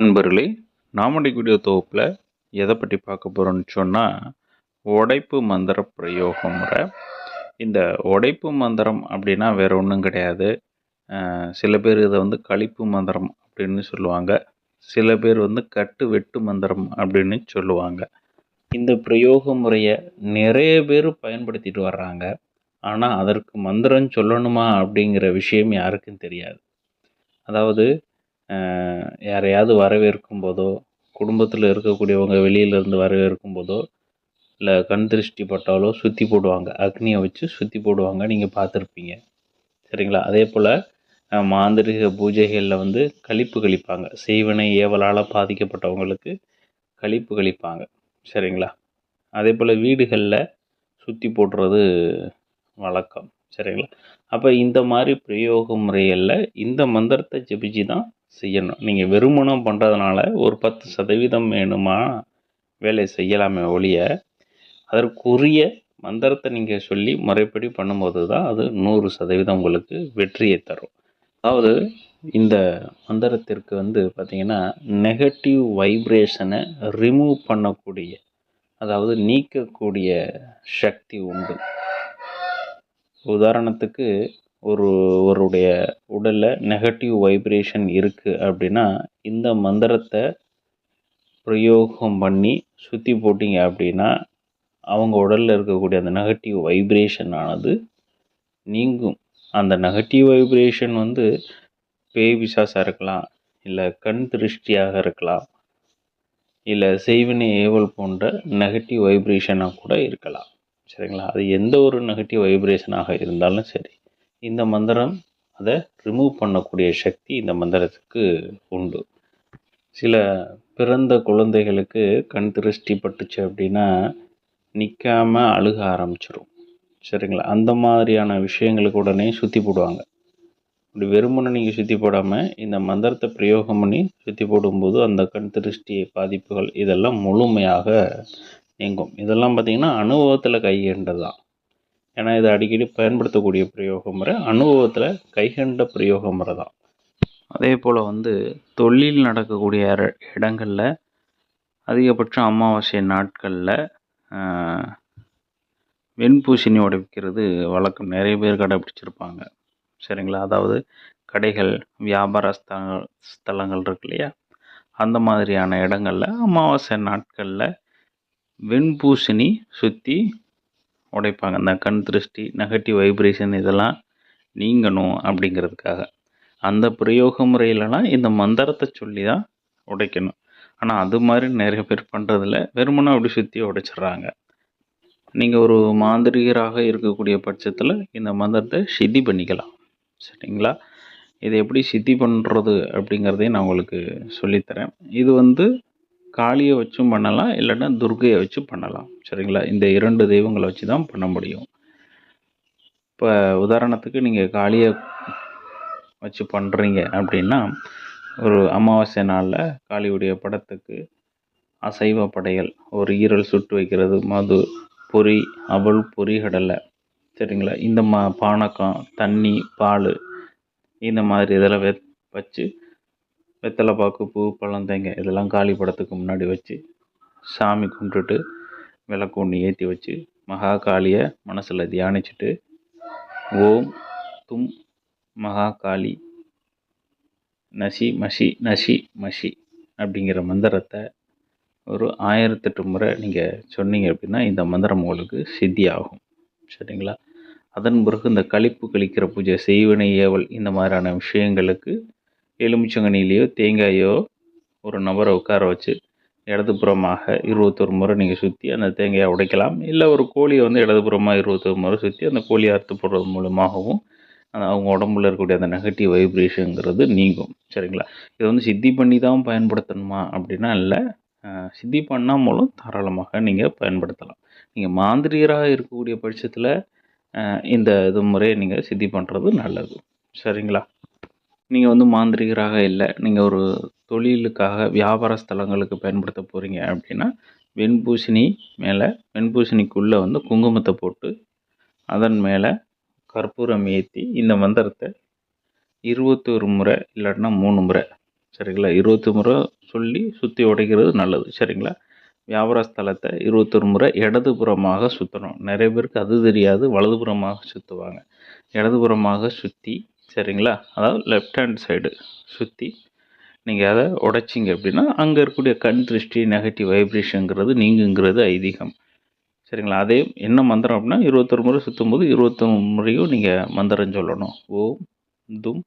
நண்பர்களே நாமடி வீடியோ தொகுப்பில் எதை பற்றி பார்க்க போகிறோம்னு சொன்னால் உடைப்பு மந்திர பிரயோக முறை. இந்த உடைப்பு மந்திரம் அப்படின்னா வேறு ஒன்றும் கிடையாது. சில பேர் இதை வந்து கழிப்பு மந்திரம் அப்படின்னு சொல்லுவாங்க. சில பேர் வந்து கட்டு வெட்டு மந்திரம் அப்படின்னு சொல்லுவாங்க. இந்த பிரயோக முறையை நிறைய பேர் பயன்படுத்திட்டு வர்றாங்க. ஆனால் அதற்கு மந்திரம் சொல்லணுமா அப்படிங்கிற விஷயம் யாருக்கும் தெரியாது. அதாவது யாரையாவது வரவேற்கும் போதோ குடும்பத்தில் இருக்கக்கூடியவங்க வெளியிலேருந்து வரவேற்கும் போதோ இல்லை கண் திருஷ்டி பட்டாலோ சுற்றி போடுவாங்க. அக்னியை வச்சு சுற்றி போடுவாங்க. நீங்கள் பார்த்துருப்பீங்க. சரிங்களா? அதே போல் மாந்திரிக பூஜைகளில் வந்து கழிப்பு கழிப்பாங்க. செய்வனை ஏவலால் பாதிக்கப்பட்டவங்களுக்கு கழிப்பு கழிப்பாங்க. சரிங்களா? அதே போல் வீடுகளில் சுற்றி போடுறது வழக்கம். சரிங்களா? அப்போ இந்த மாதிரி பிரயோக முறைகளில் இந்த மந்திரத்தை ஜெபிச்சு தான் செய்யணும். நீங்கள் வெறுமனம் பண்ணுறதுனால ஒரு பத்து சதவீதம் வேணுமா? வேலை செய்யலாமே ஒழிய அதற்குரிய மந்திரத்தை நீங்கள் சொல்லி முறைப்படி பண்ணும்போது தான் அது நூறு சதவீதம் உங்களுக்கு வெற்றியை தரும். அதாவது இந்த மந்திரத்திற்கு வந்து பார்த்திங்கன்னா நெகட்டிவ் வைப்ரேஷனை ரிமூவ் பண்ணக்கூடிய அதாவது நீக்கக்கூடிய சக்தி உண்டு. உதாரணத்துக்கு ஒரு ஒருடைய உடலில் நெகட்டிவ் வைப்ரேஷன் இருக்குது அப்படின்னா இந்த மந்திரத்தை பிரயோகம் பண்ணி சுற்றி போட்டிங்க அப்படின்னா அவங்க உடலில் இருக்கக்கூடிய அந்த நெகட்டிவ் வைப்ரேஷன் ஆனது நீங்கும். அந்த நெகட்டிவ் வைப்ரேஷன் வந்து பேய் பிசாசாக இருக்கலாம் இல்லை கண் திருஷ்டியாக இருக்கலாம் இல்லை செய்வினை ஏவல் போன்ற நெகட்டிவ் வைப்ரேஷனாக கூட இருக்கலாம். சரிங்களா? அது எந்த ஒரு நெகட்டிவ் வைப்ரேஷனாக இருந்தாலும் சரி. இந்த மந்திரம் அதை ரிமூவ் பண்ணக்கூடிய சக்தி இந்த மந்திரத்துக்கு உண்டு. சில பிறந்த குழந்தைகளுக்கு கண் திருஷ்டி பட்டுச்சு அப்படின்னா நிற்காம அழுக ஆரம்பிச்சிடும் சரிங்களா? அந்த மாதிரியான விஷயங்களுக்கு உடனே சுற்றி போடுவாங்க. இப்படி வெறுமனை நீங்கள் சுற்றி போடாமல் இந்த மந்திரத்தை பிரயோகம் பண்ணி சுற்றி போடும்போது அந்த கண் திருஷ்டி பாதிப்புகள் இதெல்லாம் முழுமையாக நீங்கும். இதெல்லாம் பார்த்திங்கன்னா அனுபவத்தில் கையேண்டது தான் ஏன்னா இதை அடிக்கடி பயன்படுத்தக்கூடிய பிரயோக முறை அனுபவத்தில் கைகண்ட பிரயோக முறை தான். அதே போல் வந்து தொழில் நடக்கக்கூடிய இடங்களில் அதிகபட்சம் அமாவாசை நாட்களில் வெண்பூசணி உடைக்கிறது வழக்கம். நிறைய பேர் கடைப்பிடிச்சிருப்பாங்க சரிங்களா? அதாவது கடைகள் வியாபார ஸ்தலங்கள் ஸ்தலங்கள் இருக்கு இல்லையா? அந்த மாதிரியான இடங்களில் அமாவாசை நாட்களில் வெண்பூசணி சுற்றி உடைப்பாங்க. இந்த கண் திருஷ்டி நெகட்டிவ் வைப்ரேஷன் இதெல்லாம் நீங்கணும் அப்படிங்கிறதுக்காக. அந்த பிரயோக முறையிலலாம் இந்த மந்திரத்தை சொல்லி தான் உடைக்கணும். ஆனால் அது மாதிரி நிறைய பேர் பண்ணுறதில்ல வெறுமனே அப்படி சுற்றி உடைச்சிடுறாங்க. நீங்கள் ஒரு மாந்திரிகராக இருக்கக்கூடிய பட்சத்தில் இந்த மந்திரத்தை சித்தி பண்ணிக்கலாம். சரிங்களா? இதை எப்படி சித்தி பண்ணுறது அப்படிங்கிறதையும் நான் உங்களுக்கு சொல்லித்தரேன். இது வந்து காளியை வச்சும் பண்ணலாம் இல்லைன்னா துர்கையை வச்சு பண்ணலாம். சரிங்களா? இந்த இரண்டு தெய்வங்களை வச்சு தான் பண்ண முடியும். இப்போ உதாரணத்துக்கு நீங்கள் காளியை வச்சு பண்ணுறீங்க அப்படின்னா ஒரு அமாவாசை நாளில் காளியுடைய படத்துக்கு அசைவ படையல் ஒரு ஈரல் சுட்டு வைக்கிறது மது பொரி பொறி கடலை. சரிங்களா? இந்த மா பானகம் தண்ணி பால் இந்த மாதிரி இதெல்லாம் வச்சு வெத்தலை பாக்கு பூ பழம் தேங்காய் இதெல்லாம் காளி படத்துக்கு முன்னாடி வச்சு சாமி கும்பிட்டுட்டு விளக்கு ஒன்று ஏற்றி வச்சு மகா காளியை மனசில் தியானிச்சுட்டு ஓம் தும் மகா காளி நசி மஷி நசி மஷி அப்படிங்கிற மந்திரத்தை ஒரு ஆயிரத்தெட்டு முறை நீங்கள் சொன்னீங்க அப்படின்னா இந்த மந்திரம் உங்களுக்கு சித்தி ஆகும் சரிங்களா? அதன் பிறகு இந்த கழிப்பு கழிக்கிற பூஜை செய்வினை ஏவல் இந்த மாதிரியான விஷயங்களுக்கு எலுமிச்சங்கனிலேயோ தேங்காயோ ஒரு நபரை உட்கார வச்சு இடதுபுறமாக இருபத்தொரு முறை நீங்கள் சுற்றி அந்த தேங்காயை உடைக்கலாம். இல்லை ஒரு கோழியை வந்து இடதுபுறமாக இருபத்தொரு முறை சுற்றி அந்த கோழியை அறுத்து போடுறது மூலமாகவும் அந்த அவங்க உடம்புல இருக்கக்கூடிய அந்த நெகட்டிவ் வைப்ரேஷனுங்கிறது நீங்கும். சரிங்களா? இதை வந்து சித்தி பண்ணி தான் பயன்படுத்தணுமா அப்படின்னா இல்லை. சித்தி பண்ணால் மூலம் தாராளமாக நீங்கள் பயன்படுத்தலாம். நீங்கள் மாந்திரியராக இருக்கக்கூடிய பட்சத்தில் இந்த இது முறையை நீங்கள் சித்தி பண்ணுறது நல்லது. சரிங்களா? நீங்கள் வந்து மாந்திரிகராக இல்லை. நீங்கள் ஒரு தொழிலுக்காக வியாபார ஸ்தலங்களுக்கு பயன்படுத்த போகிறீங்க அப்படின்னா வெண்பூசணி மேலே வெண்பூசணிக்குள்ளே வந்து குங்குமத்தை போட்டு அதன் மேலே கற்பூரம் ஏற்றி இந்த மந்திரத்தை இருபத்தொரு முறை இல்லாட்டினா மூணு முறை. சரிங்களா? இருபத்தி முறை சொல்லி சுற்றி உடைக்கிறது நல்லது. சரிங்களா? வியாபார ஸ்தலத்தை இருபத்தொரு முறை இடதுபுறமாக சுற்றணும் நிறைய பேருக்கு அது தெரியாது. வலதுபுறமாக சுற்றுவாங்க இடதுபுறமாக சுற்றி சரிங்களா? அதாவது லெஃப்ட் ஹேண்ட் சைடு சுற்றி நீங்கள் அதை உடைச்சிங்க அப்படின்னா அங்கே இருக்கக்கூடிய கண் திருஷ்டி நெகட்டிவ் வைப்ரேஷனுங்கிறது நீங்குங்கிறது ஐதீகம். சரிங்களா? அதே என்ன மந்திரம் அப்படின்னா இருபத்தொரு முறை சுற்றும் போது இருபத்தொரு முறையும் நீங்கள் மந்திரம் சொல்லணும். ஓம் தும்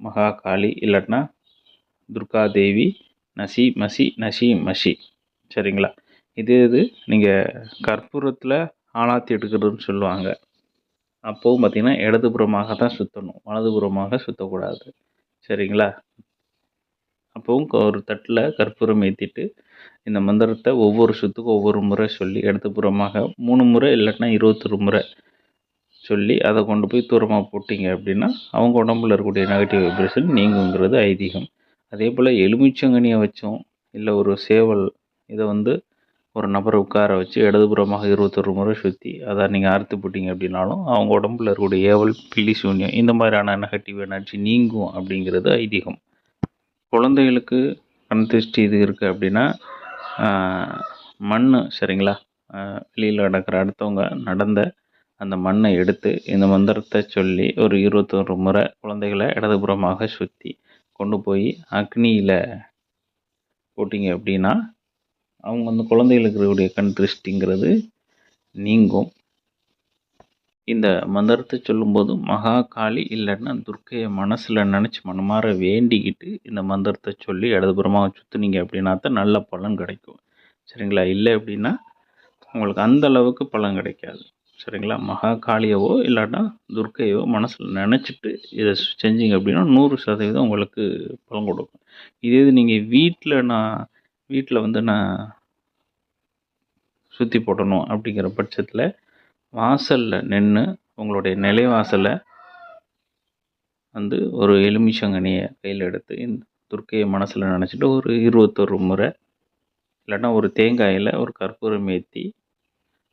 மகா காளி இல்லாட்டினா துர்கா தேவி நசி மசி நசி மசி. சரிங்களா? இதே இது நீங்கள் கற்பூரத்தில் ஆளாத்தி எடுக்கிறதுன்னு சொல்லுவாங்க. அப்போவும் பார்த்திங்கன்னா இடதுபுறமாக தான் சுற்றணும் வலதுபுறமாக சுற்றக்கூடாது சரிங்களா? அப்போவும் க- ஒரு தட்டில் கற்பூரம் ஏற்றிட்டு இந்த மந்திரத்தை ஒவ்வொரு சுத்துக்கும் ஒவ்வொரு முறை சொல்லி இடதுபுறமாக மூணு முறை இல்லாட்டினா இருபத்தொரு முறை சொல்லி அதை கொண்டு போய் தூரமாக போட்டிங்க அப்படின்னா அவங்க உடம்புல இருக்கக்கூடிய நெகட்டிவ் வைப்ரேஷன் நீங்குங்கிறது ஐதீகம். அதே போல் எலுமிச்சங்கனியை வச்சும் இல்லை ஒரு சேவல் இதை வந்து ஒரு நபரை உட்கார வச்சு இடதுபுறமாக இருபத்தொரு முறை சுற்றி அதை நீங்கள் அறுத்து போட்டிங்க அப்படின்னாலும் அவங்க உடம்புல இருக்கக்கூடிய ஏவல் பில்லி சூன்யம் இந்த மாதிரியான நெகட்டிவ் எனர்ஜி நீங்கும் அப்படிங்கிறது ஐதீகம். குழந்தைகளுக்கு கண் திருஷ்டி இது இருக்குது அப்படின்னா மண் சரிங்களா? வெளியில் நடக்கிற அடுத்தவங்க நடந்த அந்த மண்ணை எடுத்து இந்த மந்திரத்தை சொல்லி ஒரு இருபத்தொரு முறை குழந்தைகளை இடதுபுறமாக சுற்றி கொண்டு போய் அக்னியில் போட்டிங்க அப்படின்னா அவங்க அந்த குழந்தைகளுக்கு இருக்கக்கூடிய கண் திருஷ்டிங்கிறது நீங்கும். இந்த மந்திரத்தை சொல்லும்போது மகா காளி இல்லைன்னா துர்க்கையை மனசில் நினச்சி மனமாற வேண்டிக்கிட்டு இந்த மந்திரத்தை சொல்லி இடதுபுறமாக சுற்றுனீங்க அப்படின்னா தான் நல்ல பலன் கிடைக்கும். சரிங்களா? இல்லை அப்படின்னா உங்களுக்கு அந்த அளவுக்கு பலன் கிடைக்காது. சரிங்களா? மகா காளியவோ இல்லாட்டா துர்க்கையோ மனசில் நினச்சிட்டு இதை செஞ்சீங்க அப்படின்னா நூறு சதவீதம் உங்களுக்கு பலன் கொடுக்கும். இதே இது நீங்கள் வீட்டில் நான் வீட்டில் வந்து நான் சுற்றி போடணும் அப்படிங்கிற பட்சத்தில் வாசலில் நின்று உங்களுடைய நிலைவாசலை வந்து ஒரு எலுமிச்சங்கனியை கையில் எடுத்து இந்த துர்க்கையை மனசில் நினச்சிட்டு ஒரு இருபத்தொரு முறை இல்லைன்னா ஒரு தேங்காயில் ஒரு கற்பூரம் ஏற்றி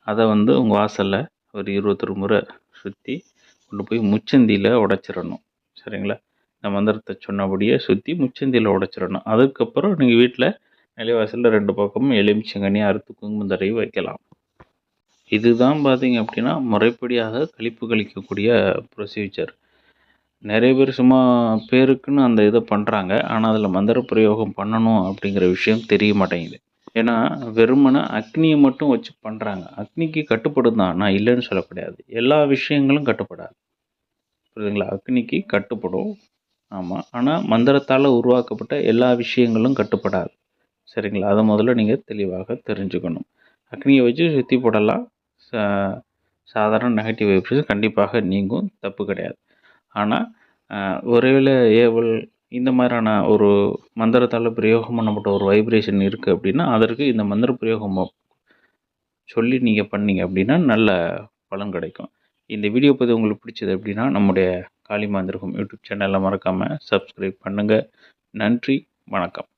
அதை வந்து உங்கள் வாசலில் ஒரு இருபத்தொரு முறை சுற்றி கொண்டு போய் முச்சந்தியில் உடச்சிடணும். சரிங்களா? இந்த மந்திரத்தை சொன்னபடியே சுற்றி முச்சந்தியில் உடச்சிடணும். அதுக்கப்புறம் நீங்கள் வீட்டில் நிலைவாசலில் ரெண்டு பக்கமும் எலுமிச்சங்கனி அறுத்து குங்குமந்தரையும் வைக்கலாம். இதுதான் பார்த்தீங்க அப்படின்னா முறைப்படியாக கழிப்பு கழிக்கக்கூடிய ப்ரொசீஜர் நிறைய பேர் சும்மா பேருக்குன்னு அந்த இதை பண்ணுறாங்க ஆனால் அதில் மந்திர பிரயோகம் பண்ணணும் அப்படிங்கிற விஷயம் தெரிய மாட்டேங்குது. ஏன்னா வெறுமனை அக்னியை மட்டும் வச்சு பண்ணுறாங்க அக்னிக்கு கட்டுப்படும் தான். நான் இல்லைன்னு சொல்ல கிடையாது. எல்லா விஷயங்களும் கட்டுப்படாது. புரியுதுங்களா? அக்னிக்கு கட்டுப்படும். ஆமாம் ஆனால் மந்திரத்தால் உருவாக்கப்பட்ட எல்லா விஷயங்களும் கட்டுப்படாது. சரிங்களா? அதை முதல்ல நீங்கள் தெளிவாக தெரிஞ்சுக்கணும். அக்னியை வச்சு சுற்றி போடலாம். சா சாதாரண நெகட்டிவ் வைப்ரேஷன் கண்டிப்பாக நீங்கும். தப்பு கிடையாது. ஆனால் ஒருவேளை ஏவல் இந்த மாதிரியான ஒரு மந்திரத்தால் பிரயோகம் பண்ணப்பட்ட ஒரு வைப்ரேஷன் இருக்குது அப்படின்னா அதற்கு இந்த மந்திர பிரயோகம் சொல்லி நீங்கள் பண்ணீங்க அப்படின்னா நல்ல பலன் கிடைக்கும். இந்த வீடியோ பற்றி உங்களுக்கு பிடிச்சது அப்படின்னா நம்முடைய காளிமாந்திருக்கும் யூடியூப் சேனலில் மறக்காமல் சப்ஸ்கிரைப் பண்ணுங்கள் நன்றி. வணக்கம்.